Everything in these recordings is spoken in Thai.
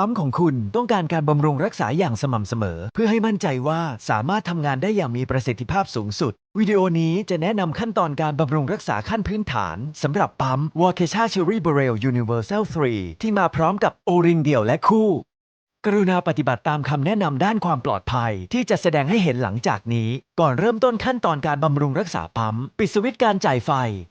ปั๊มของคุณต้องการการบำรุงรักษาอย่างสม่ำเสมอ เพื่อให้มั่นใจว่าสามารถทำงานได้อย่างมีประสิทธิภาพสูงสุด วิดีโอนี้จะแนะนำขั้นตอนการบำรุงรักษาขั้นพื้นฐานสำหรับปั๊ม w a k e s h a Cherry Barrel Universal 3 ที่มาพร้อมกับโอริงเดี่ยวและคู่ กรุณาปฏิบัติตามคำแนะนำด้านความปลอดภัย ที่จะแสดงให้เห็นหลังจากนี้ ก่อนเริ่มต้นขั้นตอนการบำรุงรักษาปั๊ม ปิดสวิตช์การจ่ายไฟ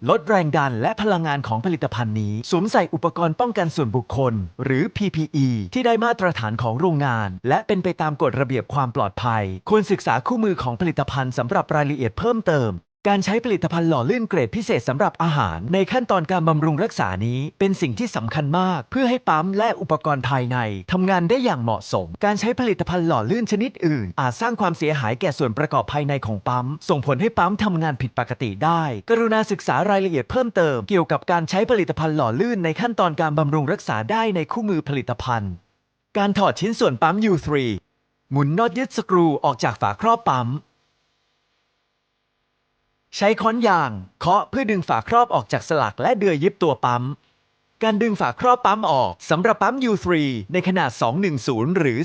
ลดแรงดันและพลังงานของผลิตภัณฑ์นี้ สวมใส่อุปกรณ์ป้องกันส่วนบุคคล หรือ PPE ที่ได้มาตรฐานของโรงงาน และเป็นไปตามกฎระเบียบความปลอดภัย ควรศึกษาคู่มือของผลิตภัณฑ์สำหรับรายละเอียดเพิ่มเติม การใช้ผลิตภัณฑ์หล่อลื่นเกรดพิเศษสำหรับอาหาร ในขั้นตอนการบำรุงรักษานี้เป็นสิ่งที่สำคัญมาก เพื่อให้ปั๊มและอุปกรณ์ภายในทำงานได้อย่างเหมาะสม การใช้ผลิตภัณฑ์หล่อลื่นชนิดอื่น อาจสร้างความเสียหายแก่ส่วนประกอบภายในของปั๊ม ส่งผลให้ปั๊มทำงานผิดปกติได้ กรุณาศึกษารายละเอียดเพิ่มเติมเกี่ยวกับการใช้ผลิตภัณฑ์หล่อลื่นในขั้นตอนการบำรุงรักษาได้ในคู่มือผลิตภัณฑ์ การถอดชิ้นส่วนปั๊ม U3 หมุนน็อตยึดสกรูออกจากฝาครอบปั๊ม ใช้ค้อนยางเคาะเพื่อดึงฝาครอบออกจากสลักและเดือยยึดตัวปั๊ม การดึงฝาครอบปั๊มออกสำหรับปั๊ม U3 ในขนาด 210 หรือ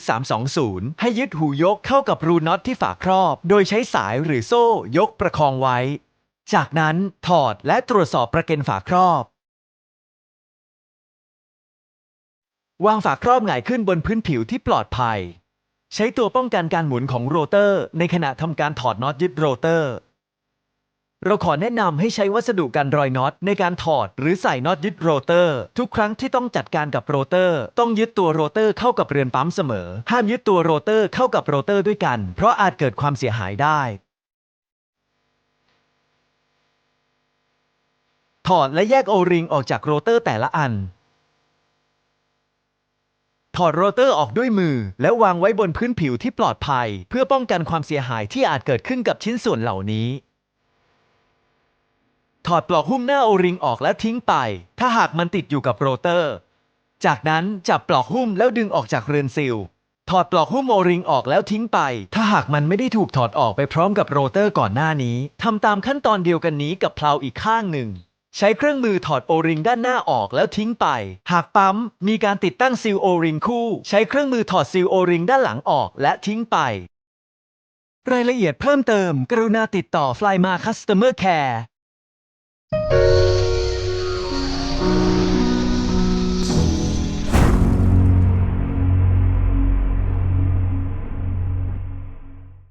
320 ให้ยึดหูยกเข้ากับรูน็อตที่ฝาครอบ โดยใช้สายหรือโซ่ยกประคองไว้ จากนั้นถอดและตรวจสอบประเก็นฝาครอบ วางฝาครอบหงายขึ้นบนพื้นผิวที่ปลอดภัย ใช้ตัวป้องกันการหมุนของโรเตอร์ ในขณะทำการถอดน็อตยึดโรเตอร์ เราขอแนะนำให้ใช้วัสดุกันรอยน็อตในการถอด หรือใส่น็อตยึดโรเตอร์ ทุกครั้งที่ต้องจัดการกับโรเตอร์ ต้องยึดตัวโรเตอร์เข้ากับเรือนปั๊มเสมอ ห้ามยึดตัวโรเตอร์เข้ากับโรเตอร์ด้วยกัน เพราะอาจเกิดความเสียหายได้ ถอดและแยกโอริงออกจากโรเตอร์แต่ละอัน ถอดโรเตอร์ออกด้วยมือ แล้ววางไว้บนพื้นผิวที่ปลอดภัย เพื่อป้องกันความเสียหายที่อาจเกิดขึ้นกับชิ้นส่วนเหล่านี้ ถอดปลอกหุ้มหน้าโอริงออกแล้วทิ้งไป ถ้าหากมันติดอยู่กับโรเตอร์ จากนั้นจับปลอกหุ้มแล้วดึงออกจากเรือนซีลถอดปลอกหุ้มโอริงออกแล้วทิ้งไป ถ้าหากมันไม่ได้ถูกถอดออกไปพร้อมกับโรเตอร์ก่อนหน้านี้ทำตามขั้นตอนเดียวกันนี้กับเพลาอีกข้างหนึ่ง ใช้เครื่องมือถอดโอริงด้านหน้าออกแล้วทิ้งไป หากปั๊มมีการติดตั้งซีลโอริงคู่ ใช้เครื่องมือถอดซีลโอริงด้านหลังออกและทิ้งไปรายละเอียดเพิ่มเติม กรุณาติดต่อ Flyma Customer Care